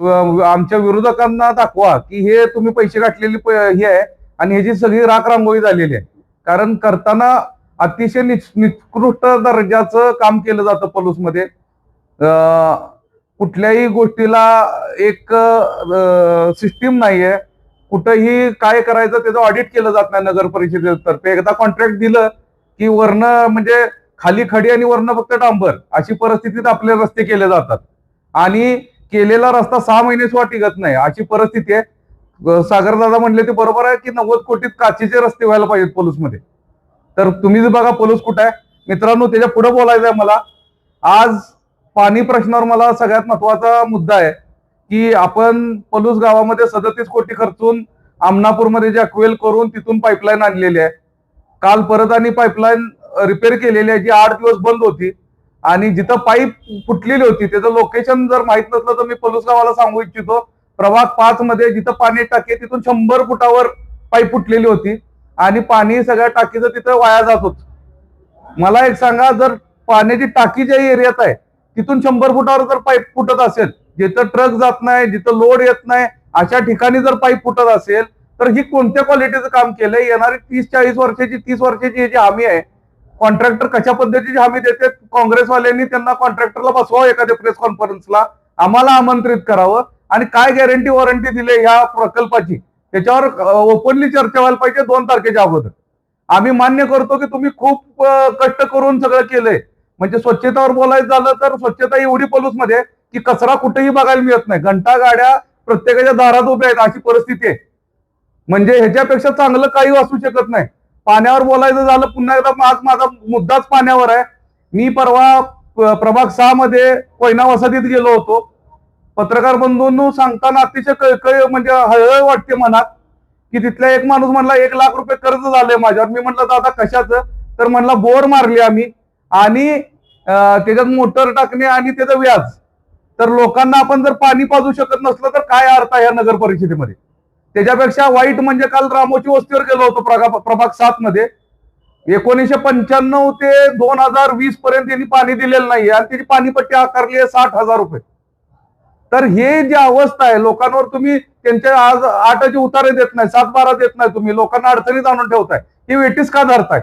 आमच्या विरोधकांना दाखवा की हे तुम्ही पैसे गाठलेली हे आहे आणि ह्याची सगळी राख रांगोळी झालेली आहे. कारण करताना अतिशय निकृष्ट दर्जाचं काम केलं जातं पलूसमध्ये. कुठल्याही गोष्टीला एक सिस्टीम नाहीये. कुठंही काय करायचं त्याचं ऑडिट केलं जात नाही नगर परिषदेतर्फे. एकदा कॉन्ट्रॅक्ट दिलं की वर्ण म्हणजे खाली खडी आणि वर्ण फक्त डांबर अशी परिस्थितीत आपले रस्ते केले जातात. आणि केलेला रस्ता सहा महिने सुद्धा टिकत नाही. अशी परिस्थिती आहे. सागरदादा म्हणले ते बरोबर आहे की नव्वद कोटीत काचेचे रस्ते व्हायला पाहिजेत पोलूसमध्ये. तर तुम्ही बघा पोलूस कुठं आहे. मित्रांनो त्याच्या पुढे बोलायचं आहे मला. आज पाणी प्रश्नावर मला सगळ्यात महत्त्वाचा मुद्दा आहे की आपण पलूस गावामध्ये सदतीस कोटी खर्चून आमनापूरमध्ये जे अक्वेल करून तिथून पाईपलाईन आणलेली आहे. काल परत आणि पाईपलाईन रिपेअर केलेली आहे जी आठ दिवस बंद होती. आणि जिथं पाईप फुटलेली होती त्याचं लोकेशन जर माहीत नसलं तर मी पलूस गावाला सांगू इच्छितो. प्रभाग पाच मध्ये जिथं पाणी टाकी तिथून शंभर फुटावर पाईप फुटलेली होती. आणि पाणी सगळ्या टाकीचं तिथं वाया जात होत. मला एक सांगा जर पाण्याची टाकी ज्या एरियात आहे तिथून शंभर फुटावर जर पाईप फुटत असेल जिथं ट्रक जात नाही जिथं लोड येत नाही अशा ठिकाणी जर पाईप फुटत असेल तर ही कोणत्या क्वालिटीचं काम केलंय? येणारी तीस चाळीस वर्षाची तीस वर्षाची जी हमी आहे कॉन्ट्रॅक्टर कशा पद्धतीची हमी देते काँग्रेसवाल्यांनी त्यांना कॉन्ट्रॅक्टरला बसवावं एखाद्या प्रेस कॉन्फरन्सला आम्हाला आमंत्रित करावं. आणि काय गॅरंटी वॉरंटी दिले ह्या प्रकल्पाची? त्याच्यावर ओपनली चर्चा व्हायला पाहिजे दोन तारखेच्या अगोदर. आम्ही मान्य करतो की तुम्ही खूप कष्ट करून सगळं केलंय. म्हणजे स्वच्छतेवर बोलायचं झालं तर स्वच्छता एवढी पलूसमध्ये की कचरा कुठेही बघायला मिळत नाही. घंटा गाड्या प्रत्येकाच्या दारात उभ्या आहेत अशी परिस्थिती आहे. म्हणजे ह्याच्यापेक्षा चांगलं काही असू शकत नाही. पाण्यावर बोलायचं झालं पुन्हा एकदा आज माझा मुद्दाच पाण्यावर आहे. मी परवा प्रभाग सहा मध्ये कोयना वसतीत गेलो होतो. पत्रकार बंधूंनो सांगताना अतिशय कळकळ म्हणजे हळहळ वाटते मनात की तिथला एक माणूस म्हणला एक लाख रुपये कर्ज झालंय माझ्यावर. मी म्हटलं दादा कशाचं? तर म्हणला बोर मारली आम्ही आणि त्याच्यात मोटर टाकणे आणि त्याचं व्याज. तर लोकांना आपण जर पाणी पाजू शकत नसलं तर काय अर्थ आहे या नगर परिषदेमध्ये? त्याच्यापेक्षा वाईट म्हणजे काल रामोची वस्तीवर गेलो होतो प्रभाग सात मध्ये. एकोणीसशे पंच्याण्णव ते दोन हजार वीस पर्यंत त्यांनी पाणी दिलेलं नाही आणि त्याची पाणीपट्टी आकारली आहे साठ हजार रुपये. तर हे जी अवस्था आहे लोकांवर तुम्ही त्यांच्या आज आठाचे उतारे देत नाही सात बारा देत नाही तुम्ही लोकांना अडचणीत आणून ठेवताय. ही वेटीस का धरताय?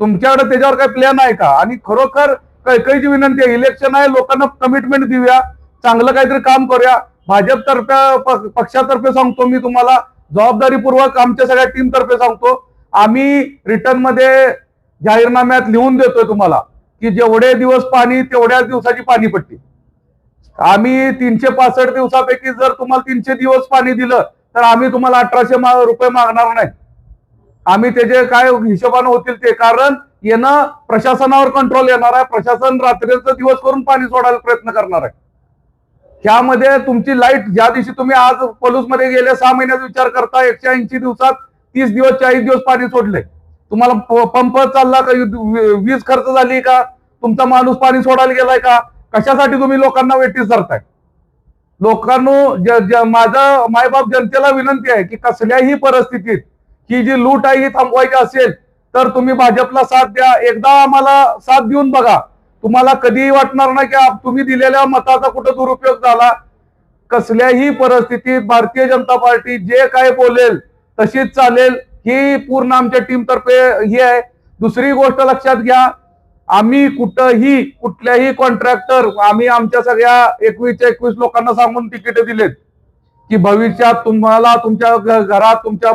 तुमच्याकडे त्याच्यावर काही प्लॅन आहे का? आणि खरोखर कैकईची विनंती आहे इलेक्शन आहे लोकांना कमिटमेंट देऊया चांगलं काहीतरी काम करूया. भाजपतर्फे पक्षातर्फे सांगतो मी तुम्हाला. जबाबदारीपूर्वक आमच्या सगळ्या टीम तर्फे सांगतो. आम्ही रिटर्नमध्ये जाहीरनाम्यात लिहून देतोय तुम्हाला की जेवढे दिवस पाणी तेवढ्याच दिवसाची पाणीपट्टी आम्ही तीनशे पासष्ट दिवसापैकी जर तुम्हाला तीनशे दिवस पाणी दिलं तर आम्ही तुम्हाला अठराशे मा- रुपये मागणार नाही. आम्ही त्याचे काय हिशोबानं होतील ते कारण येणं प्रशासनावर कंट्रोल येणार आहे. प्रशासन रात्रीचा दिवस करून पाणी सोडायला प्रयत्न करणार आहे. ह्यामध्ये तुमची लाइट ज्या दिवशी तुम्ही आज पलूसमध्ये गेले सहा महिन्याचा विचार करता एकशे ऐंशी दिवसात तीस दिवस चाळीस दिवस पाणी सोडले तुम्हाला पंप चालला का वीज खर्च झाली का? तुमचा माणूस पाणी सोडायला गेलाय का? कशासाठी तुम्ही लोकांना वेटीस धरताय? लोकांनो माझा मायबाप जनतेला विनंती आहे की कसल्याही परिस्थितीत ही जी लूट आहे ही थांबवायची असेल तर तुम्ही भाजपला साथ द्या. एकदा आम्हाला साथ देऊन बघा. तुम्हाला कधीही वाटणार नाही की तुम्ही दिलेल्या मताचा कुठं दुरुपयोग झाला. कसल्याही परिस्थितीत भारतीय जनता पार्टी जे काय बोलेल तशीच चालेल. ही पूर्ण आमच्या टीम तर्फे ही आहे. दुसरी गोष्ट लक्षात घ्या आम्ही कुठंही कुठल्याही कॉन्ट्रॅक्टर आम्ही आमच्या सगळ्या एकवीसच्या एकवीस लोकांना सांगून तिकीट दिलेत. की भविष्यात तुम्हाला तुमच्या घरात तुमच्या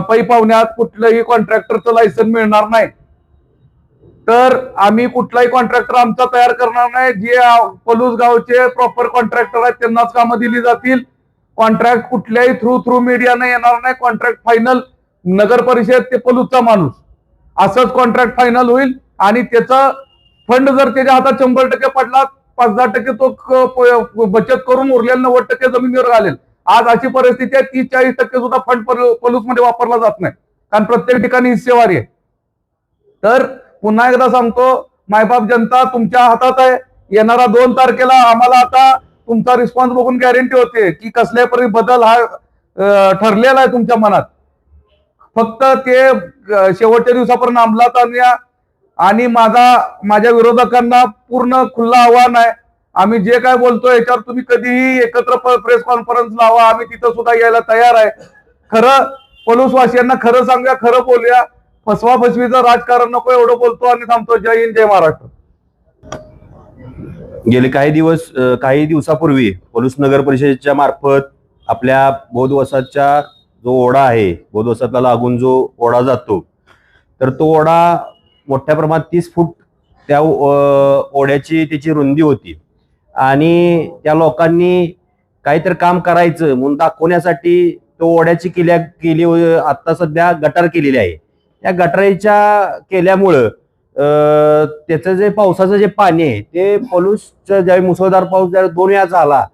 पै पाहुण्यात कुठलंही कॉन्ट्रॅक्टरचं लायसन मिळणार नाही. तर आम्ही कुठलाही कॉन्ट्रॅक्टर आमचा तयार करणार नाही. जे पलूस गावचे प्रॉपर कॉन्ट्रॅक्टर आहेत त्यांनाच कामं दिली जातील. कॉन्ट्रॅक्ट कुठल्याही थ्रू थ्रू मीडियाने येणार नाही. कॉन्ट्रॅक्ट फायनल नगर परिषद ते पलूसचा माणूस. असंच कॉन्ट्रॅक्ट फायनल होईल. आणि त्याचा फंड जर त्याच्या हातात शंभर टक्के पडला पाच दहा टक्के तो बचत करून उरलेला नव्वद टक्के जमिनीवर घालेल. आज अशी परिस्थिती आहे तीस चाळीस टक्के सुद्धा फंड पलूसमध्ये वापरला जात नाही. कारण प्रत्येक ठिकाणी हिस्सेवारी आहे. तर पुन्हा एकदा सांगतो मायबाप जनता तुमच्या हातात आहे. येणारा दोन तारखेला आम्हाला आता तुमचा रिस्पॉन्स बघून गॅरंटी होते की कसल्या परी बदल हा ठरलेला आहे तुमच्या मनात. फक्त ते शेवटच्या दिवसापर्यंत अंमलात आणूया. आणि माझा माझ्या विरोधकांना पूर्ण खुल्ला आव्हान आहे. आम्ही जे काय बोलतोय याच्यावर तुम्ही कधीही एकत्र प्रेस कॉन्फरन्स लावा. आम्ही तिथं सुद्धा यायला तयार आहे. खरं पलूसवासियांना खरं सांगा खरं बोलूया. फसवा फसवीचं राजकारण नको एवढं बोलतो आणि थांबतो. जय हिंद जय महाराष्ट्र. गेले काही दिवस अ, काही दिवसापूर्वी पलूस नगर परिषदेच्या मार्फत आपल्या बौद्ध वसाहतच्या जो ओढा आहे बौद्ध वसाहतला लागून जो ओढा जातो तर तो ओढा मोठ्या प्रमाणात तीस फूट त्या अ, ओढ्याची त्याची रुंदी होती. आणि त्या लोकांनी काहीतरी काम करायचं म्हणून दाखवण्यासाठी तो ओढ्याची केल्या केली आता सध्या गटार केलेली आहे. या गटराईच्या केल्यामुळं त्याचं जे पावसाचं जे पाणी आहे ते पलूसचं ज्यावेळी मुसळधार पाऊस ज्यावेळी दोन वेळा झाला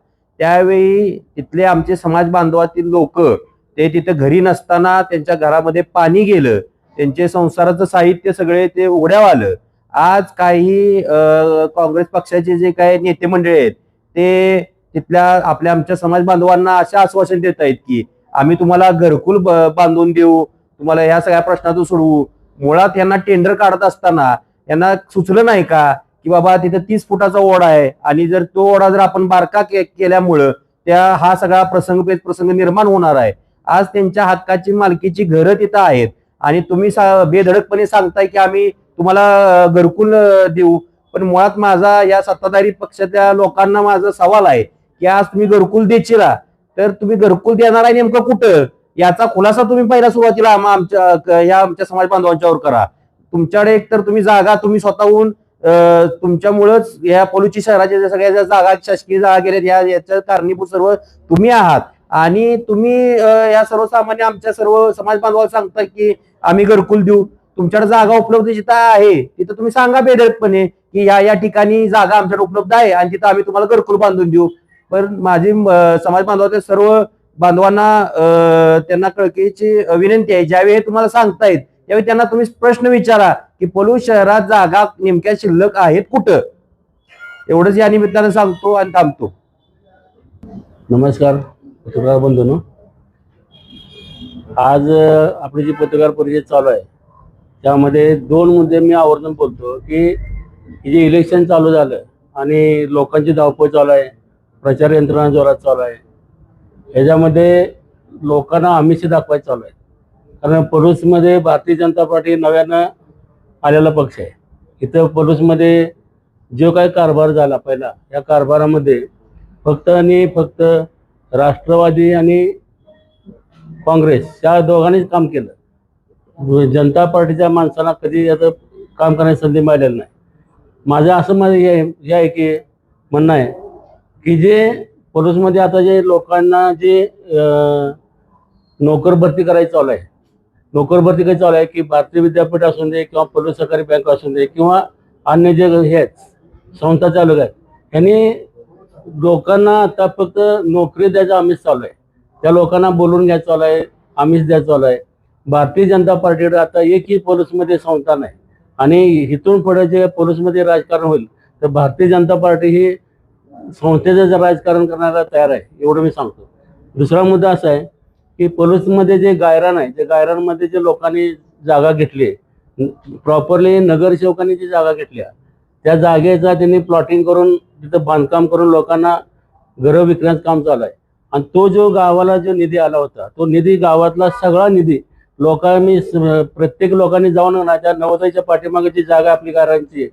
त्यावेळी तिथले आमचे समाज बांधवातील लोक ते तिथे घरी नसताना त्यांच्या घरामध्ये पाणी गेलं त्यांचे संसाराचं साहित्य सगळे ते उघड्याव आलं. आज काही काँग्रेस पक्षाचे जे काही नेते मंडळी आहेत ते तिथल्या आपल्या आमच्या समाज बांधवांना असे आश्वासन देत आहेत की आम्ही तुम्हाला घरकुल ब- बांधून देऊ तुम्हाला या सगळ्या प्रश्नातून सोडवू. मुळात यांना टेंडर काढत असताना यांना सुचलं नाही का की बाबा तिथे तीस फुटाचा ओढा आहे आणि जर तो ओढा जर आपण बारका के- केल्यामुळं त्या हा सगळा प्रसंग पेच प्रसंग निर्माण होणार आहे. आज त्यांच्या हक्काची मालकीची घरं तिथं आहेत आणि तुम्ही सा- बेधडकपणे सांगताय की आम्ही तुम्हाला घरकुल देऊ. पण मुळात माझा या सत्ताधारी पक्षाच्या लोकांना माझा सवाल आहे की आज तुम्ही घरकुल देशीला? तर तुम्ही घरकुल देणार आहे नेमकं कुठं? याचा खुलासा तुम्ही पहिला सुरुवातीला आमच्या या आमच्या समाज बांधवांच्यावर करा. तुमच्याकडे एक तर तुम्ही जागा तुम्ही स्वतःहून तुमच्यामुळंच या पोलूची शहराच्या ज्या सगळ्या ज्या जागा शासकीय जागा गेल्या या याच्या कारणीभूत सर्व तुम्ही आहात. आणि तुम्ही या सर्वसामान्य आमच्या सर्व समाज बांधवाला सांगता की आम्ही घरकुल देऊ. तुमच्याकडे जागा उपलब्ध जिथं आहे तिथं तुम्ही सांगा बेदरपणे की या या ठिकाणी जागा आमच्याकडे उपलब्ध आहे आणि तिथं आम्ही तुम्हाला घरकुल बांधून देऊ. पण माझी समाज बांधवाचे सर्व बांधवांना अं, त्यांना कळकीची विनंती आहे. ज्यावेळी हे तुम्हाला सांगतायत त्यावेळी त्यांना तुम्ही प्रश्न विचारा की पलूस शहरात जागा नेमक्या शिल्लक आहेत कुठं? एवढंच या निमित्तानं सांगतो आणि थांबतो. नमस्कार पत्रकार बंधूंनो. आज आपली जी पत्रकार परिषद चालू आहे त्यामध्ये दोन मुद्दे मी आवर्जून बोलतो की जे इलेक्शन चालू झालं आणि लोकांची धावपळ चालू आहे प्रचार यंत्रणा जोरात चालू आहे ह्याच्यामध्ये लोकांना आमिष दाखवायचं चालू आहे. कारण पलूसमध्ये भारतीय जनता पार्टी नव्यानं आलेला पक्ष आहे. इथं पलूसमध्ये जो काही कारभार झाला पहिला या कारभारामध्ये फक्त आणि फक्त राष्ट्रवादी आणि काँग्रेस या दोघांनीच काम केलं. जनता पार्टीच्या माणसाला कधी याचं काम करण्याची संधी मिळालेली नाही. माझं असं माझं हे हे आहे की म्हणणं आहे की जे पोलीसमध्ये आता जे लोकांना जे नोकर भरती करायची चालू आहे. नोकर भरती काही चालू आहे की भारतीय विद्यापीठ असून दे किंवा पोलीस सहकारी बँक असून दे किंवा अन्य जे हे आहेत संस्था चालू आहेत यांनी लोकांना आता फक्त नोकरी द्यायचं आमिष चालू आहे. त्या लोकांना बोलून घ्यायचं चालू आहे आमिष द्यायचं चालू आहे. भारतीय जनता पार्टीकडे आता एकही पोलीसमध्ये संस्था नाही. आणि इथून पुढे जे पोलीसमध्ये राजकारण होईल तर भारतीय जनता पार्टी ही संस्थेचं जर राजकारण करण्याला तयार आहे एवढं मी सांगतो. दुसरा मुद्दा असा आहे की पलूसमध्ये जे गायरान आहे त्या गायरानमध्ये जे लोकांनी जागा घेतली प्रॉपरली नगरसेवकांनी जी जागा घेतल्या त्या जागेचा त्यांनी प्लॉटिंग करून तिथं बांधकाम करून लोकांना घरं विकण्याचं काम चालू आहे. आणि तो जो गावाला जो निधी आला होता तो निधी गावातला सगळा निधी लोकांनी प्रत्येक लोकांनी जाऊन ना त्या नवोदयच्या पाठीमागे जी जागा आपली गारांची आहे,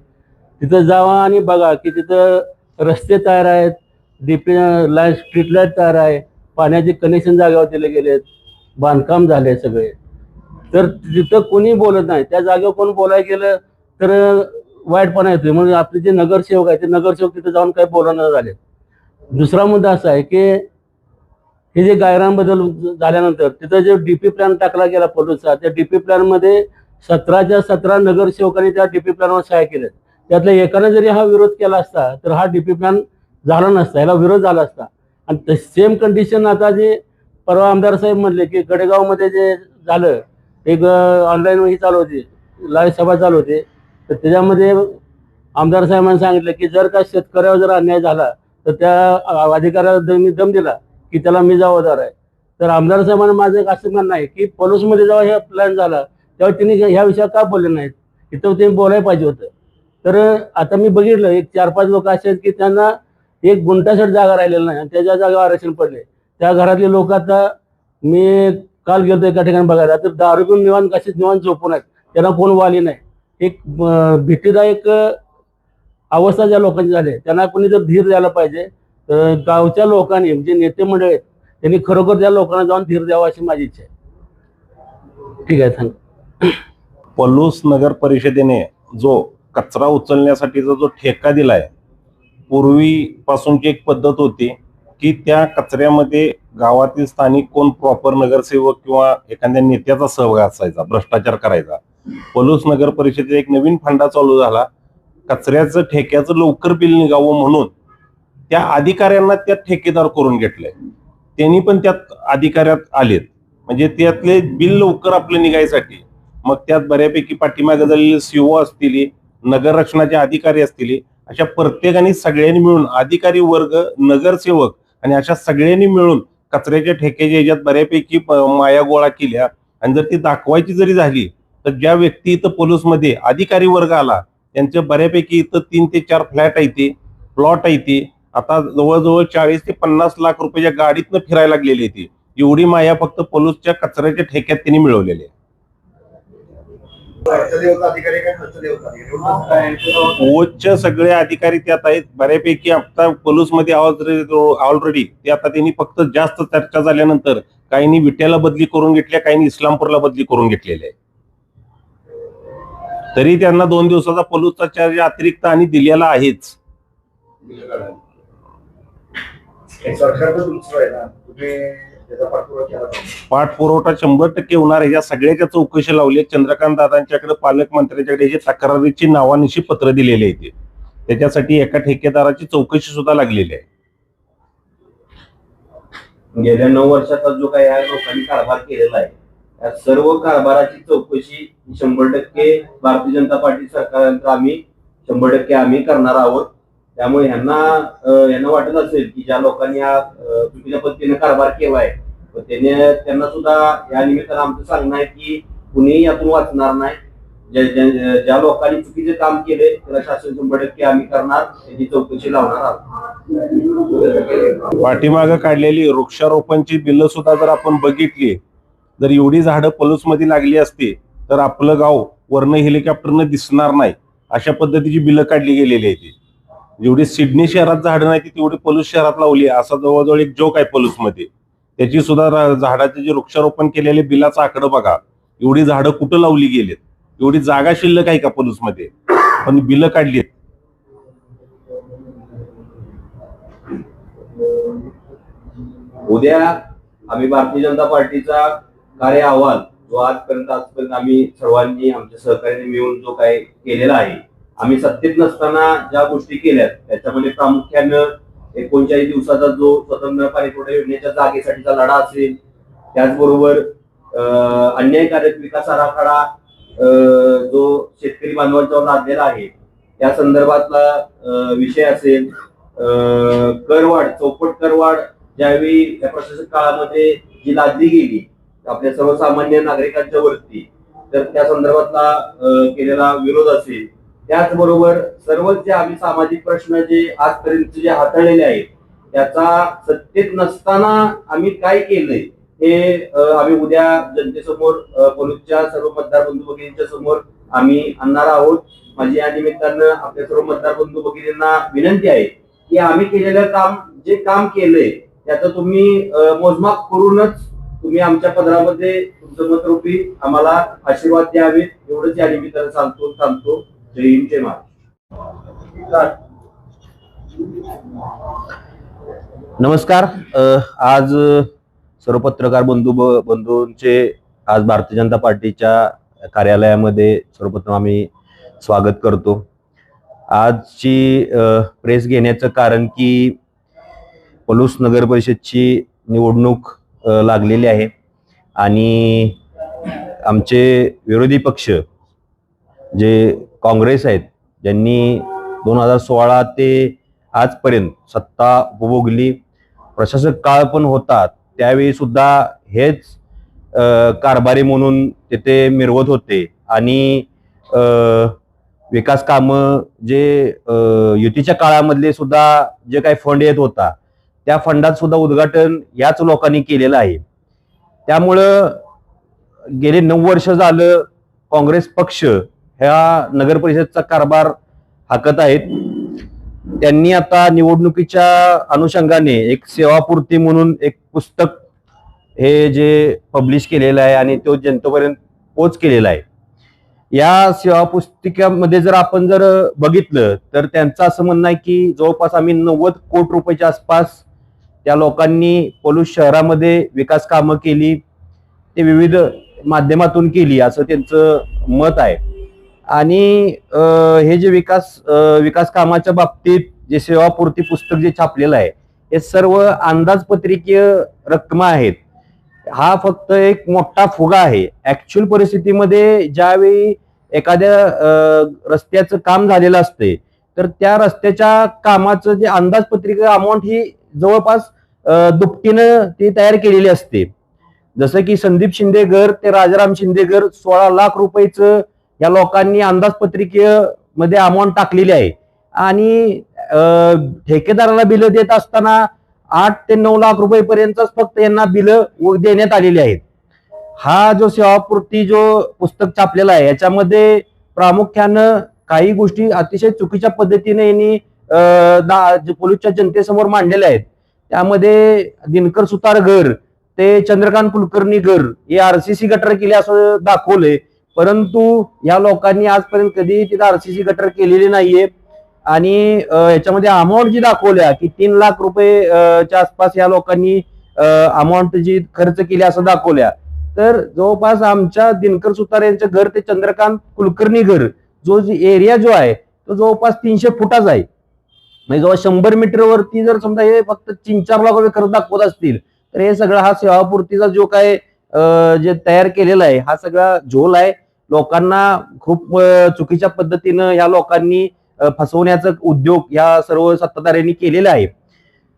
तिथं जावा आणि बघा की तिथं रस्ते तयार आहेत डीपी लाईन स्ट्रीट लाइट तयार आहे पाण्याचे कनेक्शन जागेवर दिले गेलेत बांधकाम झाले सगळे. तर तिथं कोणी बोलत नाही त्या जागेवर कोण बोलायला गेलं तर वाईटपणा येतोय. म्हणून आपले जे नगरसेवक आहे ते नगरसेवक तिथे जाऊन काही बोलणं झाले. दुसरा मुद्दा असा आहे की हे जे गायरांबद्दल झाल्यानंतर तिथं जे डीपी प्लॅन टाकला गेला पोलीसचा त्या डीपी प्लॅनमध्ये सतराच्या सतरा नगरसेवकांनी त्या डीपी प्लॅनवर सह्या केल्या त्यातल्या एकानं जरी हा विरोध केला असता तर हा डीपी प्लॅन झाला नसता याला विरोध झाला असता. आणि सेम कंडिशन आता जे परवा आमदार साहेब म्हणले की गडेगावमध्ये जे झालं एक ऑनलाईन ही चालू होती लाईव्ह सभा चालू होती. तर त्याच्यामध्ये आमदार साहेबांनी सांगितलं की जर का शेतकऱ्यावर जर अन्याय झाला तर त्या अधिकाऱ्याला मी दम दिला की त्याला मी जबाबदार आहे. तर आमदार साहेबांना माझं एक असं म्हणणं आहे की पॉलिसमध्ये जेव्हा हे प्लॅन झाला तेव्हा त्यांनी ह्या विषयावर का बोलले नाहीत? इथं ते बोलायला पाहिजे होतं. तर आता मी बघितलं एक चार पाच लोक असे आहेत की त्यांना एक गुंठाशेट जागा राहिलेला नाही आणि त्याच्या जागा आरक्षण पडले त्या घरातले लोक आता मी काल गेलो एका ठिकाणी बघायला तर दारू पिऊन निवांत कशीच निवांत झोपून आहेत त्यांना कोण वाली नाही. एक भीतीदायक अवस्था ज्या लोकांची झाली त्यांना कोणी जर धीर द्यायला पाहिजे तर गावच्या लोकांनी जे नेते मंडळ आहेत त्यांनी खरोखर त्या लोकांना जाऊन धीर द्यावा अशी माझी इच्छा आहे. ठीक आहे थँक्यू पलूस नगर परिषदेने जो कचरा उचलण्यासाठीचा जो ठेका दिलाय पूर्वीपासूनची एक पद्धत होती की त्या कचऱ्यामध्ये गावातील स्थानिक कोण प्रॉपर नगरसेवक किंवा एखाद्या नेत्याचा सहभाग असायचा भ्रष्टाचार करायचा. पलूस नगर परिषदेत एक नवीन फंडा चालू झाला. कचऱ्याचं ठेक्याचं लवकर बिल निघावं म्हणून त्या अधिकाऱ्यांना त्यात ठेकेदार करून घेतलंय. त्यांनी पण त्यात अधिकाऱ्यात आलेत. म्हणजे त्यातले बिल लवकर आपलं निघायसाठी. मग त्यात बऱ्यापैकी पाठीमागे झालेले सीओ असतील नगर रक्षणाचे अधिकारी असतील अशा प्रत्येकाने सगळ्यांनी मिळून अधिकारी वर्ग नगरसेवक आणि अशा सगळ्यांनी मिळून कचऱ्याच्या ठेक्याच्या याच्यात बऱ्यापैकी माया गोळा केल्या. आणि जर ती दाखवायची जरी झाली तर ज्या व्यक्ती इथं पोलीसमध्ये अधिकारी वर्ग आला त्यांच्या बऱ्यापैकी इथं तीन ते चार फ्लॅट आहे ते प्लॉट आहे ते आता जवळजवळ चाळीस ते पन्नास लाख रुपयाच्या गाडीतनं फिरायला लागलेली आहे ती. एवढी माया फक्त पोलीसच्या कचऱ्याच्या ठेक्यात त्यांनी मिळवलेली आहे. कोचचे सगळे अधिकारी त्यात आहेत. बऱ्यापैकी आता मध्ये ऑलरेडी ते आता त्यांनी फक्त जास्त चर्चा झाल्यानंतर काहींनी विट्याला बदली करून घेतल्या काहींनी इस्लामपूरला बदली करून घेतलेल्या आहे तरी त्यांना दोन दिवसाचा पलूसचा चार्ज अतिरिक्त आणि दिलेला आहेच. सरकारचं पाठपुरवठा शंभर टक्के होणार आहे. या सगळ्याच्या चौकशी लावली आहे. चंद्रकांत दादांच्याकडे पालकमंत्र्यांच्याकडे हे तक्रारीची नावानिशी पत्र दिलेले आहे ते त्याच्यासाठी एका ठेकेदाराची चौकशी सुद्धा लागलेली आहे. गेल्या नऊ वर्षाचा जो काही या लोकांनी कारभार केलेला आहे त्या सर्व कारभाराची चौकशी शंभर टक्के भारतीय जनता पार्टी सरकारनंतर आम्ही शंभर टक्के आम्ही करणार आहोत. त्यामुळे ह्यांना यांना वाटत असेल की ज्या लोकांनी या चुकीच्या पद्धतीने कारभार केलाय त्याने त्यांना सुद्धा या निमित्तानं आमचं सांगणं आहे की कुणीही यातून वाचणार नाही. ज्या- लोकांनी चुकीचे काम केले त्याला शासन शंभर आम्ही करणार त्याची चौकशी लावणार आहोत. पाठीमाग काढलेली वृक्षारोपणची बिल सुद्धा जर आपण बघितली जर एवढी झाडं पलूसमध्ये लागली असती तर आपलं गाव वर्ण हेलिकॉप्टरनं दिसणार नाही अशा पद्धतीची बिलं काढली गेलेली आहे ती जेवढी सिडनी शहरात झाडं नाही ती तेवढी पलूस शहरात लावली. आहे. असा जवळजवळ एक जोक आहे पलूसमध्ये. त्याची सुद्धा झाडाचे जे वृक्षारोपण केलेले बिलाचा आकडं बघा. एवढी झाडं कुठं लावली गेलीत? एवढी जागा शिल्लक आहे का पलूसमध्ये? पण बिलं काढली उद्या आम्ही भारतीय जनता पार्टीचा कार्य अहवाल जो आजपर्यंत आजपर्यंत आम्ही सर्वांनी आमच्या सहकार्याने मिळून जो काही केलेला आहे आम्ही सत्तेत नसताना ज्या गोष्टी केल्या त्याच्यामध्ये प्रामुख्यानं एकोणचाळीस दिवसाचा जो स्वतंत्र पाणीपुरवठा योजनेच्या जागेसाठीचा लढा असेल त्याचबरोबर अन्यायकारक विकास आराखडा जो शेतकरी बांधवांच्यावर लादलेला आहे त्या संदर्भातला विषय असेल. अं, करवाढ चौपट करवाढ ज्यावेळी या प्रशासक काळामध्ये जी लादली गेली आपल्या सर्वसामान्य नागरिकांच्या वरती तर त्या संदर्भातला केलेला विरोध असेल. त्याचबरोबर सर्वच जे आम्ही सामाजिक प्रश्न जे आजपर्यंत जे हाताळलेले आहेत त्याचा सत्तेत नसताना आम्ही काय केलंय हे आम्ही उद्या जनतेसमोर पोलीसच्या सर्व मतदार बंधू भगिनींच्या समोर आम्ही आणणार आहोत. माझी या निमित्तानं आपल्या सर्व मतदार बंधू भगिनींना विनंती आहे की आम्ही केलेलं काम जे काम केलंय त्याचं तुम्ही मोजमाप करूनच तुम्ही आमच्या पदरामध्ये तुमचं मतरूपी आम्हाला आशीर्वाद द्यावेत. एवढंच या निमित्तानं सांगतो सांगतो जय हिंद जय महाराष्ट्र नमस्कार आज सर्व पत्रकार बंधू ब- बंधूंचे आज भारतीय जनता पार्टीच्या कार्यालयामध्ये सर्वप्रथम आम्ही स्वागत करतो. आजची प्रेस घेण्याचं कारण की पलूस नगर परिषदची निवडणूक लागलेली आहे आणि आमचे विरोधी पक्ष जे काँग्रेस आहेत ज्यांनी दोन हजार सोळा ते आजपर्यंत सत्ता उपभोगली प्रशासक काळ पण होता त्यावेळी सुद्धा हेच कारभारी म्हणून तिथे मिरवत होते. आणि विकास कामं जे युतीच्या काळामधले सुद्धा जे काही फंड येत होता त्या फंडात सुद्धा उद्घाटन याच लोकांनी केलेलं आहे. त्यामुळं गेले नऊ वर्ष झालं काँग्रेस पक्ष ह्या नगर परिषदचा कारभार हाकत आहेत. त्यांनी आता निवडणुकीच्या अनुषंगाने एक सेवापूर्ती म्हणून एक पुस्तक हे जे पब्लिश केलेलं आहे आणि तो जनतेपर्यंत पोच केलेला आहे. या सेवा पुस्तिकेमध्ये जर आपण जर बघितलं तर त्यांचं असं म्हणणं आहे की जवळपास आम्ही नव्वद कोटी रुपयाच्या आसपास त्या लोकांनी पलूस शहरामध्ये विकास कामं केली ते विविध माध्यमातून केली असं त्यांचं मत आहे. आणि हे जे विकास विकास कामाच्या बाबतीत जे सेवापूर्ती पुस्तक जे छापलेलं आहे हे सर्व अंदाजपत्रिकीय रक्कमा आहेत. हा फक्त एक मोठा फुगा आहे. ऍक्च्युअल परिस्थितीमध्ये ज्यावेळी एखाद्या रस्त्याचं काम झालेलं असते तर त्या रस्त्याच्या कामाचं जे अंदाजपत्रिका अमाऊंट ही जवळपास दुपटीनं ती तयार केलेली असते. जसं की संदीप शिंदेगर ते राजाराम शिंदेगर सोळा लाख रुपयेचं या लोकांनी अंदाजपत्रिकेयमध्ये अमाऊंट टाकलेली आहे. आणि ठेकेदाराला बिलं देत असताना आठ ते नऊ लाख रुपयेपर्यंतच फक्त यांना बिलं देण्यात आलेली आहेत. हा जो सेवापूर्ती जो पुस्तक छापलेला आहे याच्यामध्ये प्रामुख्यानं काही गोष्टी अतिशय चुकीच्या पद्धतीने यांनी दा- पोलीसच्या जनतेसमोर मांडलेल्या आहेत. त्यामध्ये दिनकर सुतार घर ते चंद्रकांत कुलकर्णी घर हे आरसीसी गटर केले असं दाखवलंय. परंतु या लोकांनी आजपर्यंत कधी तिथं आरसीसी गटर केलेली नाहीये. आणि याच्यामध्ये अमाऊंट जी दाखवल्या की तीन लाख रुपये च्या आसपास या लोकांनी अमाऊंट जी खर्च केली असं दाखवल्या. तर जवळपास आमच्या दिनकर सुतार यांचं घर ते चंद्रकांत कुलकर्णी घर जो एरिया जो आहे तो जवळपास तीनशे फुटाचा आहे. म्हणजे जवळ शंभर मीटरवरती जर समजा हे फक्त तीन चार लाख रुपये खर्च दाखवत असतील तर हे सगळं हा सेवापूर्तीचा जो काय जे तयार केलेला आहे हा सगळा झोल आहे. लोकांना खूप चुकीच्या पद्धतीनं या लोकांनी फसवण्याचा उद्योग या सर्व सत्ताधाऱ्यांनी केलेला आहे.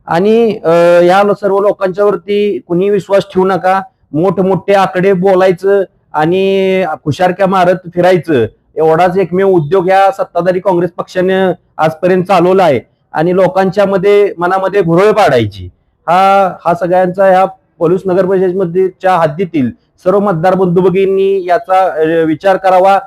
आणि या सर्व लोकांच्यावरती कुणी विश्वास ठेवू नका. मोठमोठे आकडे बोलायचं आणि खुशारक्या मारत फिरायचं. एवढाच एकमेव उद्योग या सत्ताधारी काँग्रेस पक्षाने आजपर्यंत चालवला आहे. आणि लोकांच्या मध्ये मनामध्ये भुरळ पाडायची. हा हा सगळ्यांचा ह्या पोलीस नगर परिषदेच्या हद्दीतील सर्व मतदार बंधू भगिनी याचा विचार करावा.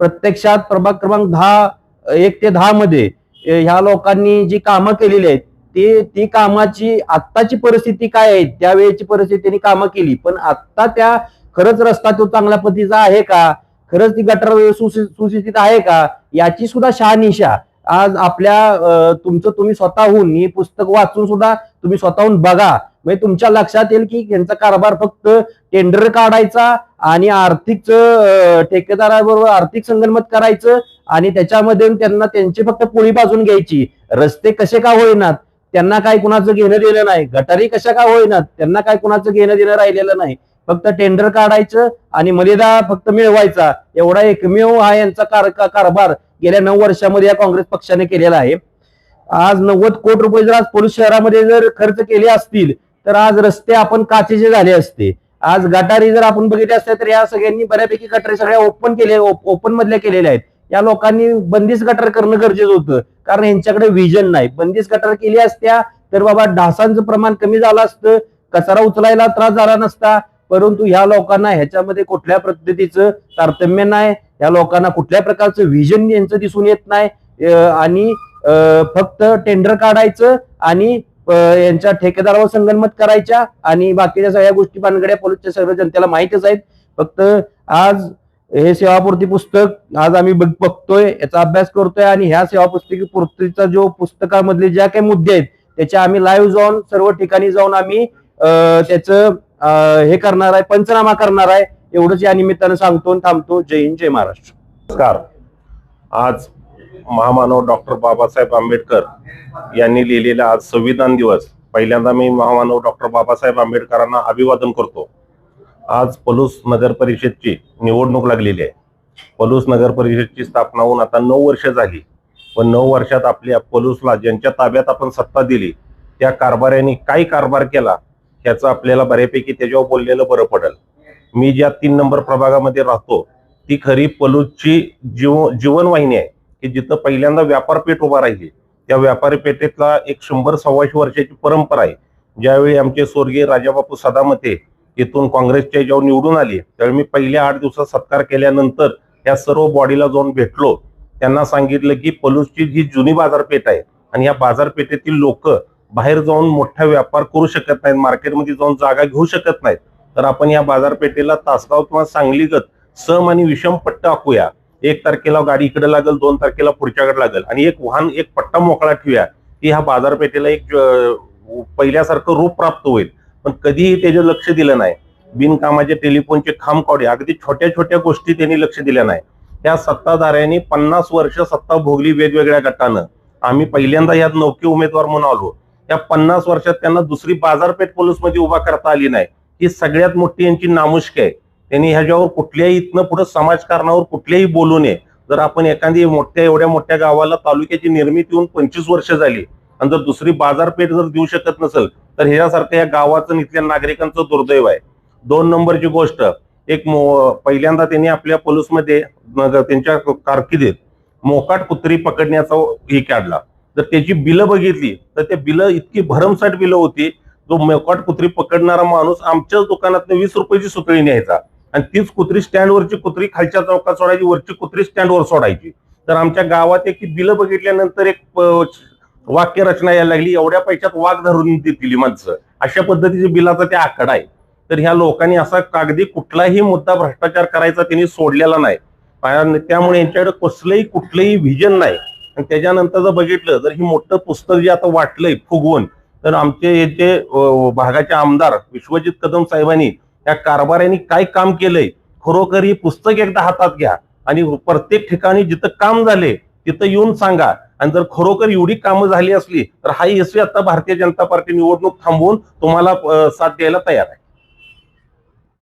प्रत्यक्षात प्रभाग क्रमांक दहा एक ते दहा मध्ये ह्या लोकांनी जी कामं केलेली आहेत ती ती कामाची आत्ताची परिस्थिती काय आहे त्यावेळेची परिस्थिती त्यांनी कामं केली. पण आत्ता त्या खरंच रस्ता तो चांगल्या पद्धतीचा आहे का? खरंच ती गटर सुसि- सुस्थितीत आहे का? याची सुद्धा शहानिशा. आज आपल्या तुमचं तुम्ही स्वतःहून ही पुस्तक वाचून सुद्धा तुम्ही स्वतःहून बघा. म्हणजे तुमच्या लक्षात येईल की यांचा कारभार फक्त टेंडर काढायचा आणि आर्थिक ठेकेदाराबरोबर आर्थिक संगनमत करायचं आणि त्याच्यामध्ये त्यांना त्यांची फक्त पुळी बाजून घ्यायची. रस्ते कसे का होईनात? त्यांना काय कुणाचं घेणं दिलं नाही. गटारी कशा का होईनात? त्यांना काय कुणाचं घेणं देणं राहिलेलं नाही. फक्त टेंडर काढायचं आणि मलिदा फक्त मिळवायचा. एवढा एकमेव हा यांचा कार कारभार गेल्या नऊ वर्षामध्ये या काँग्रेस पक्षाने केलेला आहे. आज नव्वद कोटी रुपये जर आज पोलीस शहरामध्ये जर खर्च केले असतील तर आज रस्ते आपण काचेचे झाले असते. आज गटारी जर आपण बघितले असते तर या सगळ्यांनी बऱ्यापैकी गटारी सगळ्या ओपन केले ओपन मधल्या केलेल्या आहेत. या लोकांनी बंदिस्त गटार करणं गरजेचं होतं. कारण यांच्याकडे विजन नाही. बंदिस्त गटर केली असत्या तर बाबा डासांचं प्रमाण कमी झालं असतं. कचरा उचलायला त्रास झाला नसता. परंतु ह्या लोकांना ह्याच्यामध्ये कुठल्या पद्धतीचं तारतम्य नाही. या लोकांना कुठल्या प्रकारचं व्हिजन यांचं दिसून येत नाही. आणि फक्त टेंडर काढायचं आणि यांच्या ठेकेदारावर संगनमत करायच्या आणि बाकीच्या सगळ्या गोष्टी पानगड्या पोलीसच्या सर्व जनतेला माहितच आहेत. फक्त आज हे सेवापूर्ती पुस्तक आज आम्ही बघतोय याचा अभ्यास करतोय आणि ह्या सेवापुस्तिकी पूर्तीचा जो पुस्तकामधले ज्या काही मुद्दे आहेत त्याचे आम्ही लाईव्ह जाऊन सर्व ठिकाणी जाऊन आम्ही त्याच त्याचं हे करणार आहे पंचनामा करणार आहे एवढंच या निमित्तानं सांगतो आणि थांबतो. जय हिंद जय महाराष्ट्र. नमस्कार. आज महामानव डॉक्टर बाबासाहेब आंबेडकर यांनी लिहिलेला आज संविधान दिवस. पहिल्यांदा मी महामानव डॉक्टर बाबासाहेब आंबेडकरांना अभिवादन करतो. आज पलूस नगर परिषदची निवडणूक लागलेली आहे. पलूस नगर परिषदची स्थापना होऊन आता नऊ वर्ष झाली. पण नऊ वर्षात आपल्या पलूसला ज्यांच्या ताब्यात आपण सत्ता दिली त्या कारभाऱ्यांनी काय कारभार केला ह्याचं आपल्याला बऱ्यापैकी त्याच्यावर बोललेलं बरं पडेल. मी ज्या तीन नंबर प्रभागामध्ये राहतो ती खरी पलूसची जीव जीवनवाहिनी आहे. की जिथं पहिल्यांदा व्यापारपेठ उभा राहिली त्या व्यापारी पेठेतला एक शंभर सव्वाशे वर्षाची परंपरा आहे. ज्यावेळी आमचे स्वर्गीय राजाबापू सदामते इथून काँग्रेसच्या जेव्हा निवडून आले त्यावेळी मी पहिल्या आठ दिवसात सत्कार केल्यानंतर या सर्व बॉडीला जाऊन भेटलो. त्यांना सांगितलं की पलूसची जी जुनी बाजारपेठ आहे आणि या बाजारपेठेतील लोक बाहेर जाऊन मोठा व्यापार करू शकत नाहीत मार्केटमध्ये जाऊन जागा घेऊ शकत नाहीत. तर आपण या बाजारपेठेला तासगाव किंवा सांगलीगत सम आणि विषम पट्ट आखूया. एक तारखेला गाडी इकडे लागेल दोन तारखेला पुढच्याकडे लागेल. आणि एक वाहन एक पट्टा मोकळा ठेवूया की ह्या बाजारपेठेला एक पहिल्यासारखं रूप प्राप्त होईल. पण कधीही त्याचे लक्ष दिलं नाही. बिनकामाचे टेलिफोनचे खांब काढे अगदी छोट्या छोट्या गोष्टी त्यांनी लक्ष दिल्या नाही. त्या सत्ताधाऱ्यांनी पन्नास वर्ष सत्ता भोगली वेगवेगळ्या गटानं. आम्ही पहिल्यांदा यात नौके उमेदवार म्हणून आलो. त्या पन्नास वर्षात त्यांना दुसरी बाजारपेठ पोलीसमध्ये उभा करता आली नाही. ही सगळ्यात मोठी यांची नामुष्की आहे. त्यांनी ह्याच्यावर कुठल्याही इथनं पुढे समाजकारणावर कुठल्याही बोलू नये. जर आपण एखादी मोठ्या एवढ्या मोठ्या गावाला तालुक्याची निर्मिती होऊन पंचवीस वर्ष झाली आणि जर दुसरी बाजारपेठ जर देऊ शकत नसेल तर ह्यासारखं या गावाचं इथल्या नागरिकांचं दुर्दैव आहे. दोन नंबरची गोष्ट एक पहिल्यांदा त्यांनी आपल्या पोलीसमध्ये त्यांच्या कारकिर्दीत मोकाट कुत्री पकडण्याचा हे काढला. जर त्याची बिलं बघितली तर ते बिलं इतकी भरमसाठ बिलं होती जो मोकाट कुत्री पकडणारा माणूस आमच्याच दुकानात वीस रुपयाची सुतळी न्यायचा. आणि तीच कुत्री स्टँडवरची कुत्री खालच्या चौकात सोडायची वरची कुत्री स्टँडवर सोडायची. तर आमच्या गावात एक बिलं बघितल्यानंतर एक वाक्य रचना यायला लागली एवढ्या पैशात वाघ धरून देतील माणसं. अशा पद्धतीचे बिलाचा ते आकडा आहे. तर ह्या लोकांनी असा कागदी कुठलाही मुद्दा भ्रष्टाचार करायचा त्यांनी सोडलेला नाही. त्यामुळे यांच्याकडे कसलंही कुठलंही व्हिजन नाही. आणि त्याच्यानंतर जर बघितलं तर ही मोठं पुस्तक जे आता वाटलंय फुगवून तर आमचे याचे भागाचे आमदार विश्वजित कदम साहेबांनी त्या कारभाऱ्यांनी काय काम केलंय खरोखर ही पुस्तक एकदा हातात घ्या आणि प्रत्येक ठिकाणी जिथं काम झाले तिथं येऊन सांगा. आणि जर खरोखर एवढी कामं झाली असली तर हा यशवी आता भारतीय जनता पार्टी निवडणूक थांबवून तुम्हाला साथ द्यायला तयार आहे.